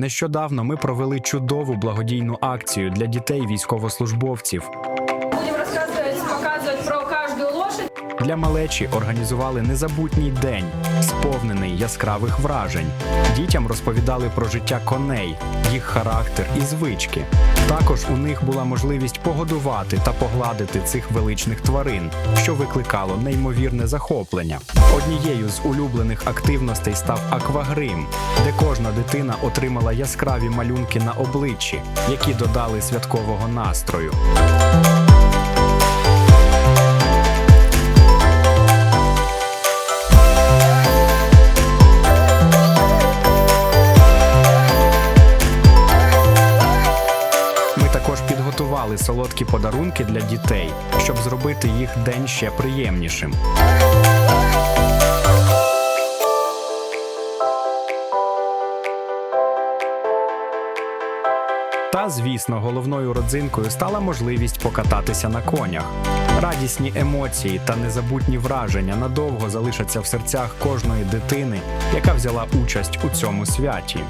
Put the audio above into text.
Нещодавно ми провели чудову благодійну акцію для дітей військовослужбовців. Для малечі організували незабутній день, сповнений яскравих вражень. Дітям розповідали про життя коней, їх характер і звички. Також у них була можливість погодувати та погладити цих величних тварин, що викликало неймовірне захоплення. Однією з улюблених активностей став аквагрим, де кожна дитина отримала яскраві малюнки на обличчі, які додали святкового настрою. Підготували солодкі подарунки для дітей, щоб зробити їх день ще приємнішим. Та, звісно, головною родзинкою стала можливість покататися на конях. Радісні емоції та незабутні враження надовго залишаться в серцях кожної дитини, яка взяла участь у цьому святі.